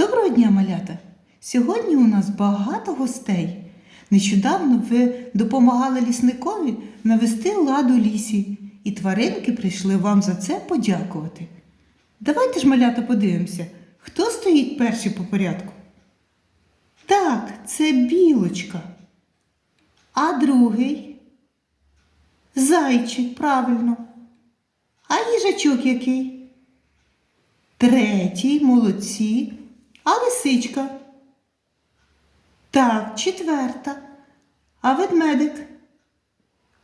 Доброго дня, малята! Сьогодні у нас багато гостей. Нещодавно ви допомагали лісникові навести лад у лісі, і тваринки прийшли вам за це подякувати. Давайте ж, малята, подивимося, хто стоїть перший по порядку. Так, це білочка. А другий? Зайчик, правильно. А їжачок який? Третій, молодці. А лисичка? Так, четверта. А ведмедик?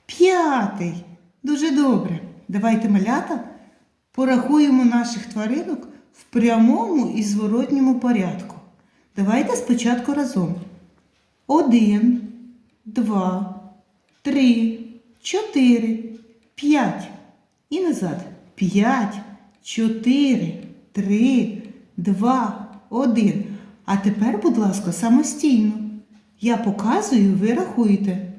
П'ятий. Дуже добре. Давайте малята порахуємо наших тваринок в прямому і зворотньому порядку. Давайте спочатку разом. Один, два, три, чотири, п'ять. І назад. П'ять, чотири, три, два, один. А тепер, будь ласка, самостійно. Я показую, ви рахуєте.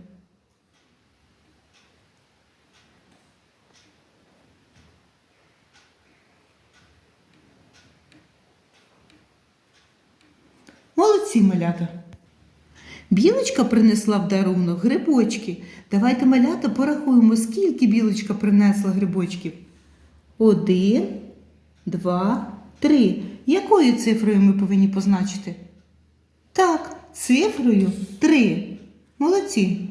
Молодці, малята. Білочка принесла в дарунок грибочки. Давайте малята порахуємо, скільки білочка принесла грибочків. Один, два, три. Якою цифрою ми повинні позначити? Так, цифрою три. Молодці.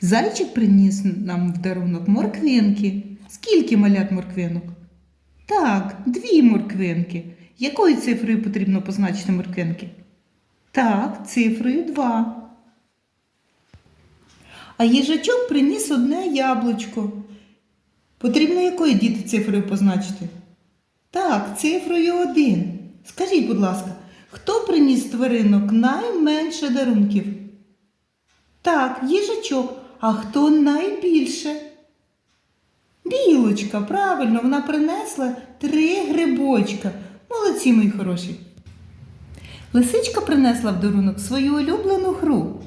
Зайчик приніс нам в дарунок морквинки. Скільки малят морквинок? Так, дві морквинки. Якою цифрою потрібно позначити морквинки? Так, цифрою 2. А їжачок приніс одне яблучко. Потрібно якою діти цифрою позначити? Так, цифрою 1. Скажіть, будь ласка, хто приніс тваринок найменше дарунків? Так, їжачок. А хто найбільше? Білочка, правильно, вона принесла три грибочка. Молодці, мої хороші. Лисичка принесла в дарунок свою улюблену гру.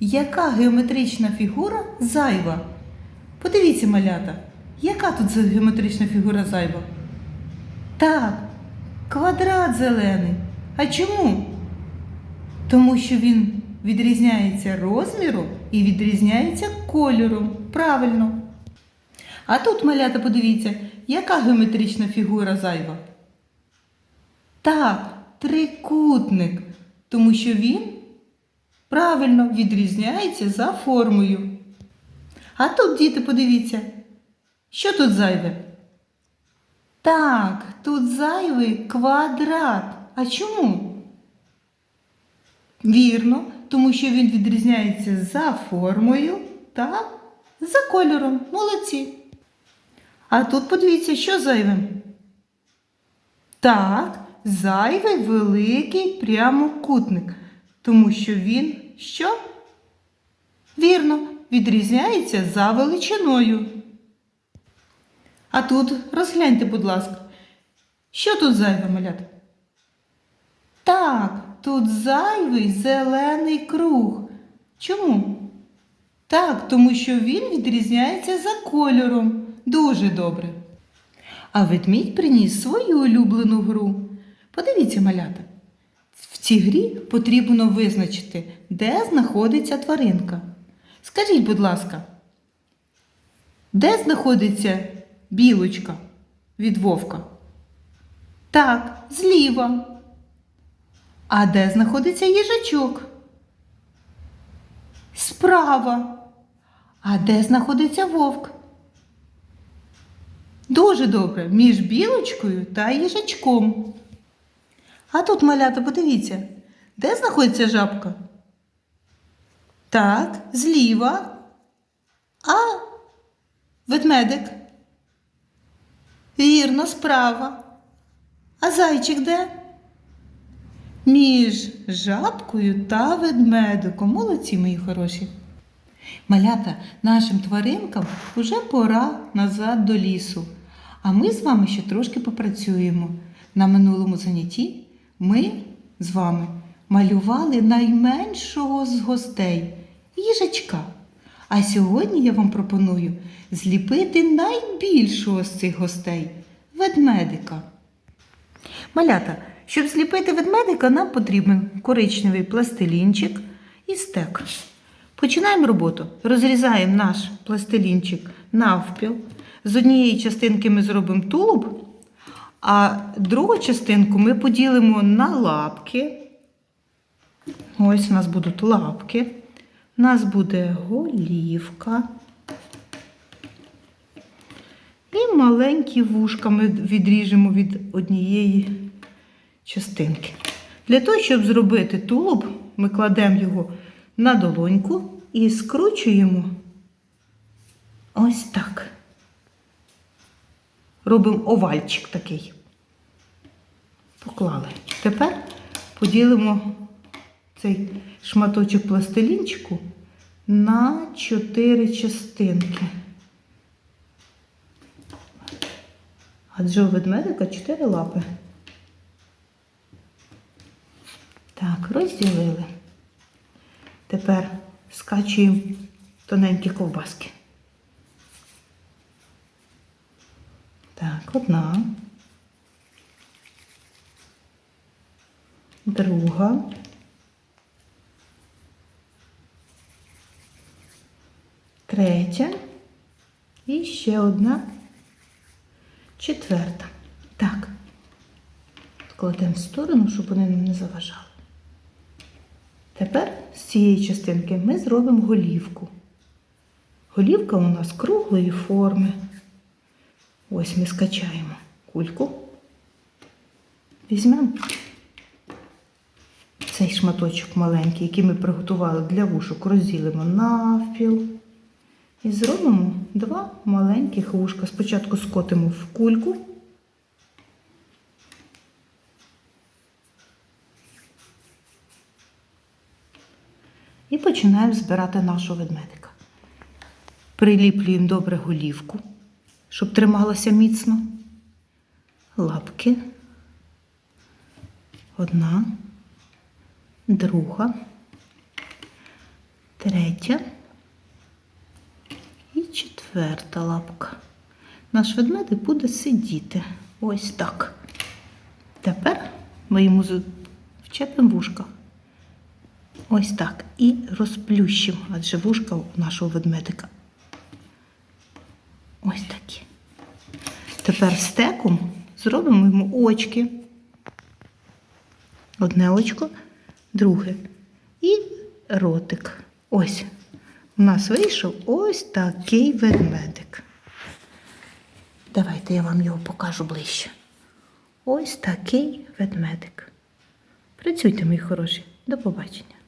Яка геометрична фігура зайва? Подивіться, малята, яка тут геометрична фігура зайва? Так, квадрат зелений. А чому? Тому що він відрізняється розміром і відрізняється кольором. Правильно. А тут, малята, подивіться, яка геометрична фігура зайва? Так, трикутник, тому що він правильно відрізняється за формою. А тут, діти, подивіться, що тут зайве? Так, тут зайвий квадрат. А чому? Вірно, тому що він відрізняється за формою та за кольором. Молодці. А тут подивіться, що зайвим. Так, зайвий великий прямокутник, тому що він що? Вірно, відрізняється за величиною. А тут розгляньте, будь ласка, що тут зайве малята? Так, тут зайвий зелений круг. Чому? Так, тому що він відрізняється за кольором. Дуже добре. А ведмідь приніс свою улюблену гру. Подивіться, малята. В цій грі потрібно визначити, де знаходиться тваринка. Скажіть, будь ласка, де знаходиться білочка від вовка? Так, зліва. А де знаходиться їжачок? Справа. А де знаходиться вовк? Дуже добре, між білочкою та їжачком. А тут, малята, подивіться, де знаходиться жабка? Так, зліва. А ведмедик? Вірно, справа. А зайчик де? Між жабкою та ведмедиком. Молодці, мої хороші. Малята, нашим тваринкам уже пора назад до лісу. А ми з вами ще трошки попрацюємо. На минулому занятті ми з вами малювали найменшого з гостей їжачка. А сьогодні я вам пропоную зліпити найбільшого з цих гостей ведмедика. Малята, Щоб зліпити ведмедика, нам потрібен коричневий пластилінчик і стек. Починаємо роботу. Розрізаємо наш пластилінчик навпіл. З однієї частинки ми зробимо тулуб, а другу частинку ми поділимо на лапки. Ось у нас будуть лапки. У нас буде голівка. І маленькі вушка ми відріжемо від однієї частинки. Для того, щоб зробити тулуб, ми кладемо його на долоньку і скручуємо ось так. Робимо овальчик такий. Поклали. Тепер поділимо цей шматочок пластилінчику на чотири частинки. Адже у ведмедика чотири лапи. Так, розділили. Тепер скачуємо тоненькі ковбаски. Так, одна. Друга. Третя. І ще одна. Четверта. Так. Кладемо в сторону, щоб вони нам не заважали. Тепер з цієї частинки ми зробимо голівку. Голівка у нас круглої форми. Ось ми скачаємо кульку. Візьмемо цей шматочок маленький, який ми приготували для вушок, розділимо навпіл. І зробимо два маленьких вушка. Спочатку скотимо в кульку. І починаємо збирати нашого ведмедика. Приліплюємо добре голівку, щоб трималася міцно. Лапки. Одна, друга, третя четверта лапка. Наш ведмедик буде сидіти. Ось так. Тепер ми йому вчепимо вушка. Ось так. І розплющимо, адже вушка у нашого ведмедика. Ось такі. Тепер стеком зробимо йому очки. Одне очко, друге. І ротик. Ось. У нас вийшов ось такий ведмедик. Давайте я вам його покажу ближче. Ось такий ведмедик. Працюйте, мої хороші. До побачення.